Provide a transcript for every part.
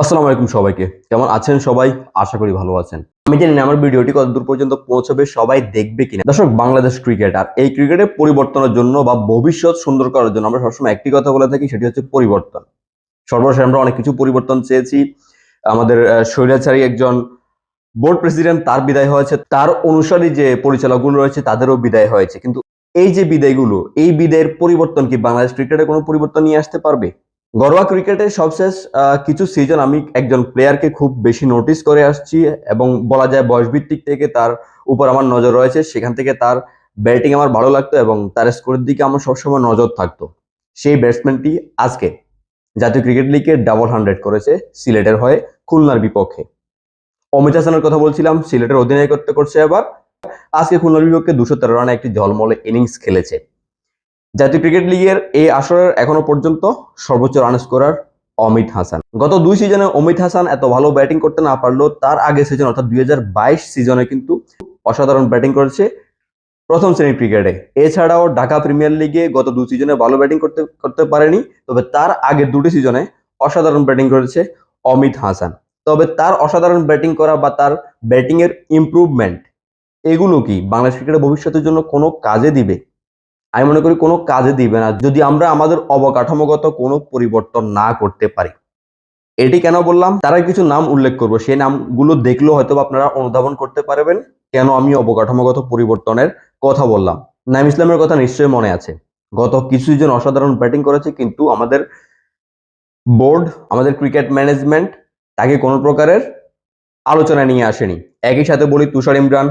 আসসালামু আলাইকুম সবাইকে। কেমন আছেন সবাই? আশা করি ভালো আছেন। আমি জানি আমার ভিডিওটি কত দূর পর্যন্ত পৌঁছবে, সবাই দেখবে কিনা। দর্শক, বাংলাদেশ ক্রিকেট আর এই ক্রিকেটের পরিবর্তনের জন্য বা ভবিষ্যৎ সুন্দর করার জন্য আমরা সবসময় একটি কথা বলে থাকি, সেটি হচ্ছে পরিবর্তন। সর্বশেষ আমরা অনেক কিছু পরিবর্তন চেয়েছি। আমাদের স্বৈরাচারী একজন বোর্ড প্রেসিডেন্ট তার বিদায় হয়েছে। তার অনুসারী যে পরিচালকগুলো রয়েছে, তাদেরও বিদায় হয়েছে। কিন্তু এই যে বিদায়গুলো, এই বিদায়ের পরিবর্তন কি বাংলাদেশ ক্রিকেটে কোনো পরিবর্তন নিয়ে আসতে পারবে? ঘরোয়া ক্রিকেটের সবশেষ কিছু সিজন আমি একজন প্লেয়ারকে খুব বেশি নোটিস করে আসছি এবং বলা যায় বয়সভিত্তিক থেকে তার উপর আমার নজর রয়েছে। সেখান থেকে তার ব্যাটিং আমার ভালো লাগতো এবং তার স্কোরের দিকে আমার সবসময় নজর থাকতো। সেই ব্যাটসম্যানটি আজকে জাতীয় ক্রিকেট লিগে ডাবল হান্ড্রেড করেছে সিলেটের হয়ে খুলনার বিপক্ষে। অমিত হাসানের কথা বলছিলাম, সিলেটের অধিনায়কত্ব করছে এবার। আজকে খুলনার বিপক্ষে দুশো তেরো রানে একটি ঝলমলে ইনিংস খেলেছে। জাতীয় ক্রিকেট লিগের এই আসরের এখনও পর্যন্ত সর্বোচ্চ রান স্কোরার অমিত হাসান। গত দুই সিজনে অমিত হাসান এত ভালো ব্যাটিং করতে না পারলেও তার আগে সিজন অর্থাৎ দুই হাজার বাইশ সিজনে কিন্তু অসাধারণ ব্যাটিং করেছে প্রথম শ্রেণির ক্রিকেটে। এছাড়াও ঢাকা প্রিমিয়ার লিগে গত দুই সিজনে ভালো ব্যাটিং করতে করতে পারেনি, তবে তার আগে দুটি সিজনে অসাধারণ ব্যাটিং করেছে অমিত হাসান। তবে তার অসাধারণ ব্যাটিং করা বা তার ব্যাটিংয়ের ইমপ্রুভমেন্ট এগুলো কি? বাংলাদেশ ক্রিকেটের ভবিষ্যতের জন্য কোনো কাজে দিবে? আমি মনে করি কোনো কাজে দিবে না যদি আমরা আমাদের অবকাঠামোগত কোনো পরিবর্তন না করতে পারি। এটি কেন বললাম? তারা কিছু নাম উল্লেখ করব। সেই নামগুলো দেখলেও হয়তো আপনারা অনুধাবন করতে পারবেন কেন আমি অবকাঠামোগত পরিবর্তনের কথা বললাম। নাম ইসলামের কথা নিশ্চয়ই মনে আছে। গত কিছুজন অসাধারণ ব্যাটিং করেছে কিন্তু আমাদের বোর্ড, আমাদের ক্রিকেট ম্যানেজমেন্ট তাকে কোনো প্রকারের আলোচনায় নিয়ে আসেনি। একই সাথে বলি তুষার ইমরান,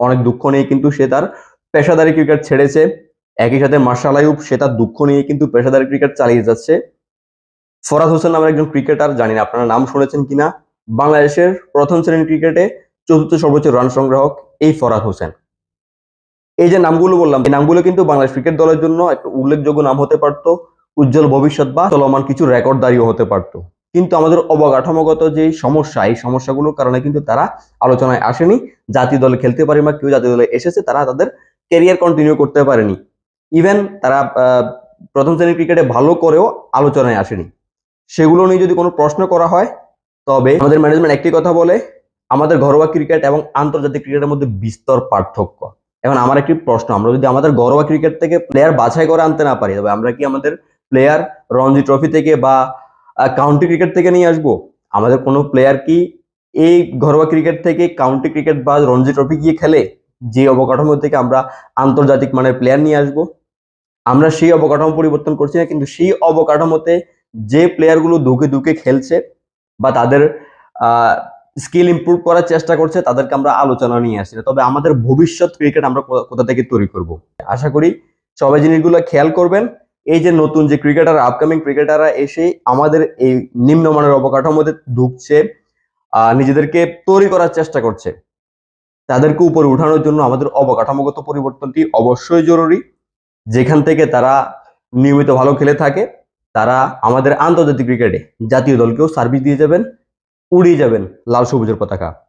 অনেক দুঃখ নিয়ে কিন্তু সে তার পেশাদারি ক্রিকেট ছেড়েছে। একই সাথে মার্শাল আয়ুব সে তার দুঃখ নিয়ে কিন্তু পেশাদারি ক্রিকেট চালিয়ে যাচ্ছে। ফরাদ হোসেন নামের একজন ক্রিকেটার, জানি না আপনারা নাম শুনেছেন কিনা, বাংলাদেশের প্রথম শ্রেণির ক্রিকেটে চতুর্থ সর্বোচ্চ রান সংগ্রাহক এই ফরাদ হোসেন। এই যে নামগুলো বললাম, এই নামগুলো কিন্তু বাংলাদেশ ক্রিকেট দলের জন্য একটা উল্লেখযোগ্য নাম হতে পারতো, উজ্জ্বল ভবিষ্যৎ বা চলমান কিছু রেকর্ড দাঁড়িয়ে হতে পারতো। কিন্তু আমাদের অবকাঠামোগত যে সমস্যা, এই সমস্যাগুলোর কারণে কিন্তু তারা আলোচনায় আসেনি। জাতীয় দলে খেলতে পারে বা কেউ জাতীয় দলে এসেছে, তারা তাদের ক্যারিয়ার কন্টিনিউ করতে পারেনি। ইভেন তারা প্রথম শ্রেণির ক্রিকেটে ভালো করেও আলোচনায় আসেনি। সেগুলো নিয়ে যদি কোনো প্রশ্ন করা হয়, তবে আমাদের ম্যানেজমেন্ট একটি কথা বলে, আমাদের ঘরোয়া ক্রিকেট এবং আন্তর্জাতিক ক্রিকেটের মধ্যে বিস্তর পার্থক্য। এখন আমার একটি প্রশ্ন, আমরা যদি আমাদের ঘরোয়া ক্রিকেট থেকে প্লেয়ার বাছাই করে আনতে না পারি, তবে আমরা কি আমাদের প্লেয়ার রঞ্জি ট্রফি থেকে বা কাউন্টি ক্রিকেট থেকে নিয়ে আসব? আমাদের কোনো প্লেয়ার কি এই ঘরোয়া ক্রিকেট থেকে কাউন্টি ক্রিকেট বা রঞ্জি ট্রফি গিয়ে খেলে? যে অবকাঠামো থেকে আমরা আন্তর্জাতিক মানের প্লেয়ার নিয়ে আসব, আমরা সেই অবকাঠামো পরিবর্তন করছি না, কিন্তু সেই অবকাঠামোতে যে প্লেয়ারগুলো ধুকে ধুকে খেলছে বা তাদের স্কিল ইমপ্রুভ করার চেষ্টা করছে, তাদেরকে আমরা আলোচনা নিয়ে আসছি। তবে আমাদের ভবিষ্যৎ ক্রিকেট আমরা কোথা থেকে তৈরি করব? আশা করি সবাই জিনিসগুলো খেয়াল করবেন। এই যে নতুন যে ক্রিকেটার আপকামিং ক্রিকেটাররা এসে আমাদের এই নিম্নমানের অবকাঠামোতে ঢুকছে নিজেদেরকে তৈরি করার চেষ্টা করছে। তাদেরকে উপরে উঠানোর জন্য আমাদের অবকাঠামোগত পরিবর্তনটি অবশ্যই জরুরি। যেখান থেকে তারা নিয়মিত ভালো খেলে থাকে, তারা আমাদের আন্তর্জাতিক ক্রিকেটে জাতীয় দলকেও সার্ভিস দিয়ে যাবেন, উড়িয়ে যাবেন লাল সবুজের পতাকা।